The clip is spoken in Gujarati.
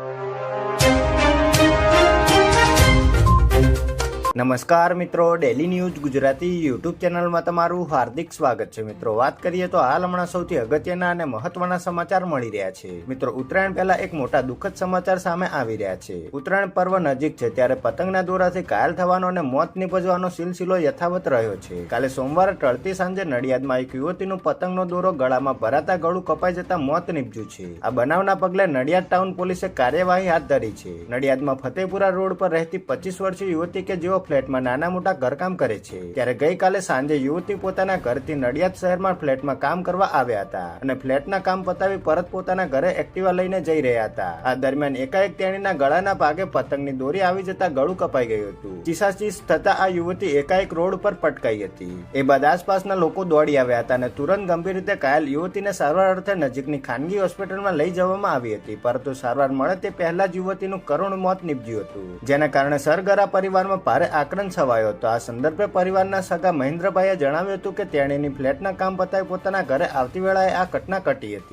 you. નમસ્કાર મિત્રો ડેલી ન્યૂઝ ગુજરાતી યુટ્યુબ ચેનલમાં તમારું હાર્દિક સ્વાગત છે. મિત્રો, વાત કરીએ તો હાલ હમણાં સૌથી અગત્યના અને મહત્વના સમાચાર મળી રહ્યા છે. મિત્રો, ઉત્તરાયણ પહેલા એક મોટા દુઃખદ સમાચાર સામે આવી રહ્યા છે. ઉત્તરાયણ પર્વ નજીક છે, ત્યારે પતંગના દોરાથી ઘાયલ થવાનો અને મોત નિપજવાનો સિલસિલો યથાવત રહ્યો છે. કાલે સોમવારે ટળતી સાંજે નડિયાદમાં એક યુવતીનું પતંગનો દોરો ગળામાં ભરાતા ગળું કપાઈ જતા મોત નીપજ્યું છે. આ બનાવના પગલે નડિયાદ ટાઉન પોલીસે કાર્યવાહી હાથ ધરી છે. નડિયાદમાં ફતેપુરા રોડ પર રહેતી પચીસ વર્ષીય યુવતી કે જેઓ ફ્લેટમાં નાના મોટા ઘરકામ કરે છે. ત્યારે ગઈકાલે સાંજે યુવતી પોતાના ઘરથી નડિયાદ શહેરમાં ફ્લેટમાં કામ કરવા આવ્યા હતા અને ફ્લેટના કામ પતાવી પરત પોતાના ઘરે એક્ટિવા લઈને જઈ રહ્યા હતા. આ દરમિયાન એકાએક તેણીના ગળાના ભાગે પતંગની દોરી આવી જતા ગળું કપાઈ ગયું હતું. ચીસાચીસ થતા આ યુવતી એકાએક રોડ પર પટકાઈ હતી. એ બાદ આસપાસના લોકો દોડી આવ્યા હતા અને તુરંત ગંભીર રીતે ઘાયલ યુવતીને સારવાર અર્થે નજીકની ખાનગી હોસ્પિટલમાં લઈ જવામાં આવી હતી. પરંતુ સારવાર મળે તે પહેલા જ યુવતીનું કરુણ મોત નીપજ્યું હતું. જેના કારણે સરગરા પરિવારમાં ભારે આક્રંદ છવાયો હતો. આ સંદર્ભે પરિવારના સગા મહેન્દ્રભાઈએ જણાવ્યું હતું કે તેણીની ફ્લેટના કામ પતાવી પોતાના ઘરે આવતી વેળાએ આ ઘટના ઘટી હતી.